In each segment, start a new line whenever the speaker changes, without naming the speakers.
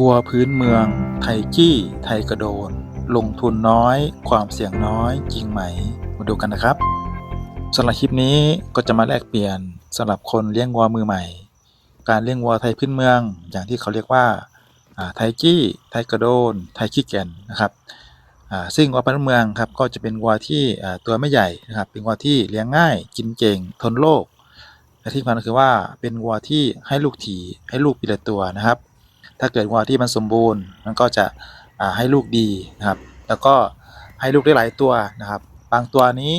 วัวพื้นเมือง ไทยจี้ ไทยกระโดน ลงทุนน้อย ความเสี่ยงน้อยจริงไหม มาดูกันนะครับสำหรับคลิปนี้ก็จะมาแลกเปลี่ยนสำหรับคนเลี้ยงวัวมือใหม่ การเลี้ยงวัวไทยพื้นเมือง อย่างที่เขาเรียกว่าไทยจี้ ไทยกระโดน ไทยขี้แก่นนะครับซึ่งวัวพื้นเมืองครับก็จะเป็นวัวที่ตัวไม่ใหญ่นะครับเป็นวัวที่เลี้ยงง่าย กินเก่ง ทนโรคและที่สำคัญก็คือว่าเป็นวัวที่ให้ลูกถี่ให้ลูกปีละตัวนะครับ ถ้าเกิดวัวที่มันสมบูรณ์ มันก็จะให้ลูกดีนะครับ แล้วก็ให้ลูกได้หลายตัวนะครับ บางตัวนี้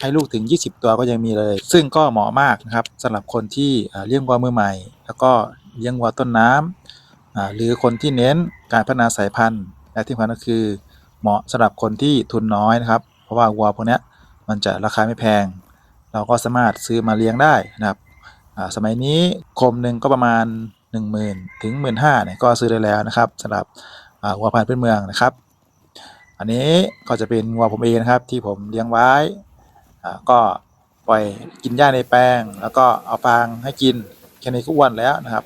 ให้ลูกถึง 20 ตัวก็ยังมีเลย ซึ่งก็เหมาะมากนะครับสำหรับคนที่เลี้ยงวัวมือใหม่ แล้วก็เลี้ยงวัวต้นน้ำอ่าหรือคนที่เน้นการพัฒนาสายพันธุ์ และที่สำคัญก็คือเหมาะสำหรับคนที่ทุนน้อยนะครับ เพราะว่าวัวพวกนี้มันจะราคาไม่แพง เราก็สามารถซื้อมาเลี้ยงได้นะครับสมัยนี้คมหนึ่งก็ประมาณ 10,000 ถึง 15,000เนี่ยก็ซื้อได้แล้วนะครับสำหรับวัวพันธุ์พื้นเมืองนะครับ อันนี้ก็จะเป็นวัวผมเองนะครับ ที่ผมเลี้ยงไว้ก็ปล่อยกินหญ้าในแปลง แล้วก็เอาฟางให้กินแค่นี้ก็อ้วนแล้วนะครับ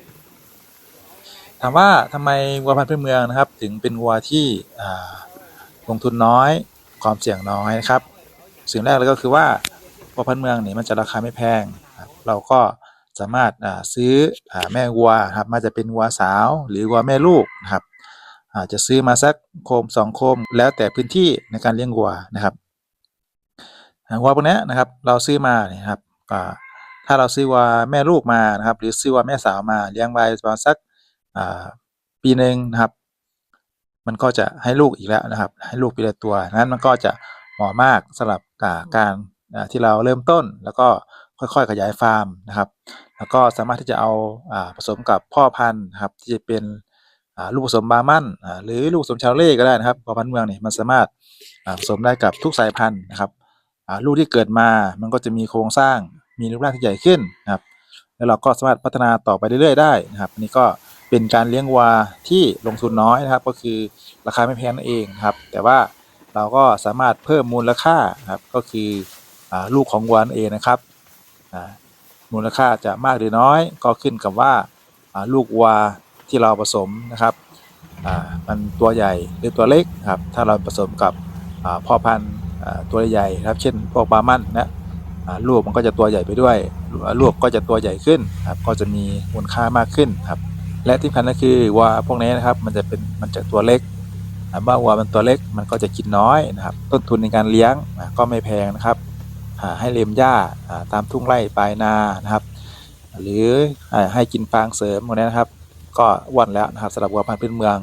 ถามว่าทำไมวัวพันธุ์พื้นเมืองนะครับ ถึงเป็นวัวที่ลงทุนน้อยความเสี่ยงน้อยนะครับสิ่งแรกเลยก็คือว่าวัวพันธุ์เมืองนี่มันจะราคาไม่แพง เราก็ สามารถาซื้ออแม่วัวครับมาจะเป็นวัวสาวหรือวัวแม่ลูกนะครับอาจจะซื้อมาสักโคมสองโคมแล้วแต่พื้นที่ในการเลี้ยงวัวนะครับวัวพวกนี้นะครับเราซื้อมาเนี่ยครับถ้าเราซื้อวัวแม่ลูกมานะครับหรือซื้อวัวแม่สาวมาเลี้ยงไว้ประมาณสักปีหนึ่งนะครับ มันก็จะให้ลูกอีกแล้วนะครับ ให้ลูกปีละตัวนั้นมันก็จะเหมาะมากสำหรับการที่เราเริ่มต้นแล้วก็ ค่อยๆ ขยายฟาร์มนะครับ แล้วก็สามารถที่จะเอาอาผสมกับพ่อพันธุ์นะครับที่จะเป็นลูกผสมบาร์มันอ่าหรือลูกผสมชาเล่ก็ได้นะครับพ่อพันธุ์เมืองนี่มันสามารถาผสมได้กับทุกสายพันธุ์นะครับลูกที่เกิดมามันก็จะมีโครงสร้างมีรูปร่างที่ใหญ่ขึ้นนะครับ แล้วเราก็สามารถพัฒนาต่อไปเรื่อยๆได้นะครับนนี้ก็เป็นการเลี้ยงวัวที่ลงทุนน้อยนะครับ ก็คือราคาไม่แพงนั่นเองนะครับ แต่ว่าเราก็สามารถเพิ่มมูลค่าครับก็คืออลูกของวัวเองนะครับ มูลค่าจะมากหรือน้อยก็ขึ้นกับว่าลูกวัวที่เราผสมนะครับมันตัวใหญ่หรือตัวเล็กครับถ้าเราผสมกับพ่อพันธุ์ตัวใหญ่ครับ เช่นพวกบามันนะลูกมันก็จะตัวใหญ่ไปด้วยลูกก็จะตัวใหญ่ขึ้นครับก็จะมีมูลค่ามากขึ้นครับและที่สำคัญก็คือวัวพวกนี้นะครับมันจะเป็นมันจะตัวเล็กเมื่อวัวมันตัวเล็กมันก็จะกินน้อยนะครับ ต้นทุนในการเลี้ยงก็ไม่แพงนะครับ ให้เล็มหญ้าตามทุ่งไร่ปลายนานะครับ หรือให้กินฟางเสริมพวกนี้นะครับ ก็อ้วนแล้วนะครับสำหรับวัวพันธุ์พื้นเมือง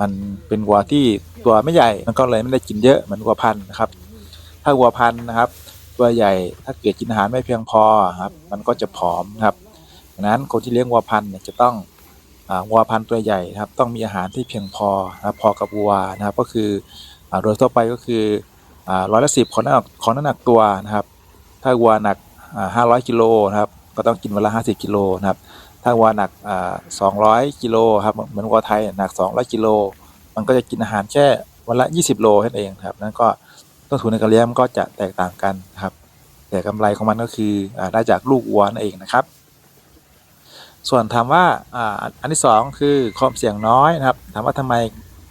มันเป็นวัวที่ตัวไม่ใหญ่มันก็เลยไม่ได้กินเยอะเหมือนวัวพันธุ์นะครับ ถ้าวัวพันธุ์นะครับ ตัวใหญ่ถ้าเกิดกินอาหารไม่เพียงพอครับมันก็จะผอมครับดังนั้นคนที่เลี้ยงวัวพันธุ์เนี่ยจะต้องอวัวพันธุ์ตัวใหญ่นะครับ ต้องมีอาหารที่เพียงพอนะครับพอกับวัวนะครับก็คือโดยทั่วไปก็คือ ร้อยละสิบของน้ำหนักของน้ำหนักตัวนะครับ ถ้าวัวหนักห้าร้อยกิโลนะครับ ก็ต้องกินวันละห้าสิบกิโลนะครับ ถ้าวัวหนักสองร้อยกิโลครับ เหมือนวัวไทยหนักสองร้อยกิโล มันก็จะกินอาหารแค่วันละยี่สิบโลนั้นเองครับ นั่นก็ต้นทุนในการเลี้ยงมันก็จะแตกต่างกันครับ แต่กำไรของมันก็คือได้จากลูกวัวนั่นเองนะครับส่วนถามว่าอันที่สองคือความเสี่ยงน้อยนะครับถามว่าทำไม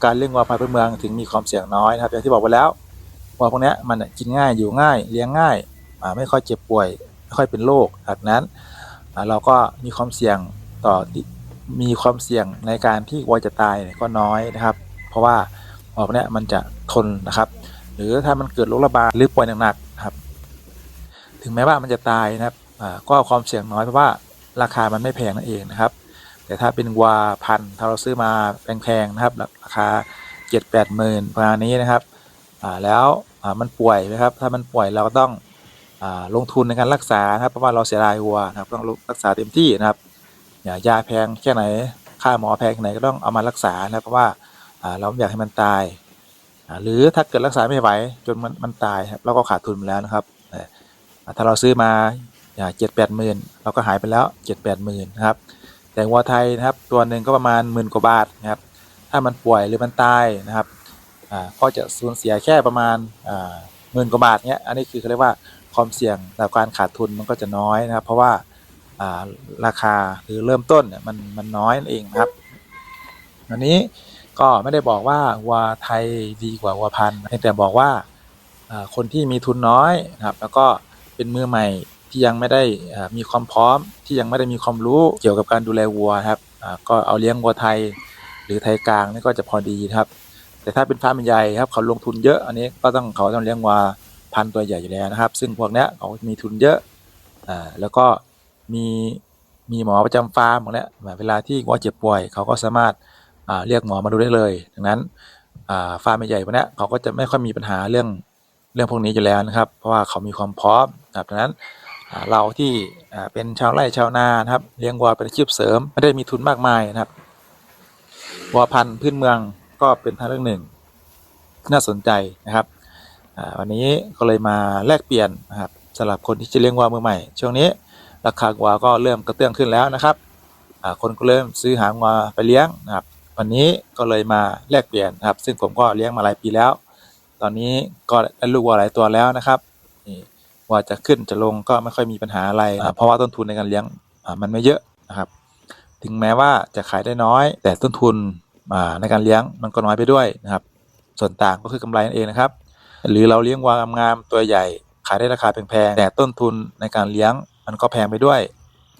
การเลี้ยงวัวพันธุ์พื้นเมืองถึงมีความเสี่ยงน้อยนะครับอย่างที่บอกไปแล้ว วัวพวกนี้มันกินง่ายอยู่ง่ายเลี้ยงง่ายไม่ค่อยเจ็บป่วย ไม่ค่อยเป็นโรคดังนั้นเราก็มีความเสี่ยงต่อมีความเสี่ยงในการที่วัวจะตายก็น้อยนะครับ เพราะว่าวัวพวกนี้มันจะทนนะครับ หรือถ้ามันเกิดโรคระบาดหรือป่วยหนักๆนะครับ ถึงแม้ว่ามันจะตายนะครับก็ความเสี่ยงน้อยเพราะว่าราคามันไม่แพงนั่นเองนะครับ แต่ถ้าเป็นวัวพันธุ์ถ้าเราซื้อมาแพงๆนะครับ ราคาเจ็ดแปดหมื่นประมาณนี้นะครับ แล้วอ่ามันป่วยนะครับถ้ามันป่วยเราก็ต้องอ่าลงทุนในการรักษานะครับเพราะว่าเราเสียดายวัวนะครับต้องรักษาเต็มที่นะครับอย่ายาแพงแค่ไหนค่าหมอแพงแค่ไหนก็ต้องเอามารักษานะครับเพราะว่าอ่าเราไม่อยากให้มันตายอ่าหรือถ้าเกิดรักษาไม่ไหวจนมันมันตายครับเราก็ขาดทุนไปแล้วนะครับถ้าเราซื้อมาอ่าเจ็ดแปดหมื่นเราก็หายไปแล้วเจ็ดแปดหมื่นนะครับแต่วัวไทยนะครับตัวหนึ่งก็ประมาณหมื่นกว่าบาทนะครับถ้ามันป่วยหรือมันตายนะครับ อ่าก็จะสูญเสียแค่ประมาณอ่าหมื่นกว่าบาทเนี้ยอันนี้คือเขาเรียกว่าความเสี่ยงต่อการขาดทุนมันก็จะน้อยนะครับ เพราะว่าอ่าราคาหรือเริ่มต้นเนี่ยมันมันน้อยนั่นเองครับอันนี้ก็ไม่ได้บอกว่าวัวไทยดีกว่าวัวพันธุ์แต่บอกว่าคนที่มีทุนน้อยนะครับ แล้วก็เป็นมือใหม่ที่ยังไม่ได้มีความพร้อม ที่ยังไม่ได้มีความรู้เกี่ยวกับการดูแลวัวครับก็เอาเลี้ยงวัวไทย หรือไทยกลางนี่ก็จะพอดีครับ แต่ถ้าเป็นฟาร์มใหญ่ครับเขาลงทุนเยอะอันนี้ก็ต้องเขาต้องเลี้ยงวัวพันตัวใหญ่อยู่แล้วนะครับ ซึ่งพวกนี้เขามีทุนเยอะอ่าแล้วก็มีมีหมอประจำฟาร์มพวกนี้เวลาที่วัวเจ็บป่วย เขาก็สามารถอ่าเรียกหมอมาดูได้เลย ดังนั้นอ่าฟาร์มใหญ่พวกนี้เขาก็จะไม่ค่อยมีปัญหาเรื่องเรื่องพวกนี้อยู่แล้วนะครับ เพราะว่าเขามีความพร้อมนะครับดังนั้นเราที่เป็นชาวไร่ชาวนานะครับ เลี้ยงวัวเป็นอาชีพเสริมไม่ได้มีทุนมากมายนะครับวัวพันธุ์พื้นเมือง ก็เป็นทางเรื่องหนึ่งที่น่าสนใจนะครับอ่าวันนี้ก็เลยมาแลกเปลี่ยนนะครับสำหรับคนที่จะเลี้ยงวัวมือใหม่ ช่วงนี้ ราคาวัวก็เริ่มกระเตื้องขึ้นแล้วนะครับอ่าคนก็เริ่มซื้อหาวัวไปเลี้ยงนะครับ วันนี้ก็เลยมาแลกเปลี่ยนนะครับ ซึ่งผมก็เลี้ยงมาหลายปีแล้ว ตอนนี้ก็ได้ลูกวัวหลายตัวแล้วนะครับนี่ว่าจะขึ้นจะลงก็ไม่ค่อยมีปัญหาอะไรอ่าเพราะว่าต้นทุนในการเลี้ยงอ่ามันไม่เยอะนะครับ ถึงแม้ว่าจะขายได้น้อย แต่ต้นทุนอ่า ในการเลี้ยงมันก็น้อยไปด้วยนะครับ ส่วนต่างก็คือกำไรนั่นเองนะครับ หรือเราเลี้ยงวางงามตัวใหญ่ ขายได้ราคาแพงๆแต่ต้นทุนในการเลี้ยงมันก็แพงไปด้วย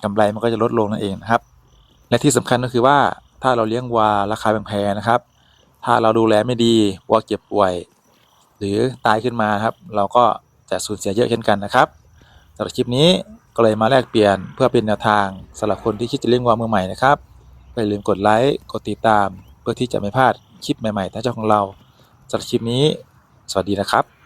กำไรมันก็จะลดลงนั่นเองนะครับ และที่สำคัญก็คือว่าถ้าเราเลี้ยงวัวราคาแพงๆนะครับ ถ้าเราดูแลไม่ดีวัวเจ็บป่วย หรือตายขึ้นมาครับ เราก็จะสูญเสียเยอะเช่นกันนะครับสำหรับคลิปนี้ก็เลยมาแลกเปลี่ยนเพื่อเป็นแนวทางสำหรับคนที่คิดจะเลี้ยงวัวมือใหม่นะครับอย่าลืมกดไลค์ กดติดตาม เพื่อที่จะไม่พลาดคลิปใหม่ๆจากช่องของเราสำหรับคลิปนี้ สวัสดีนะครับ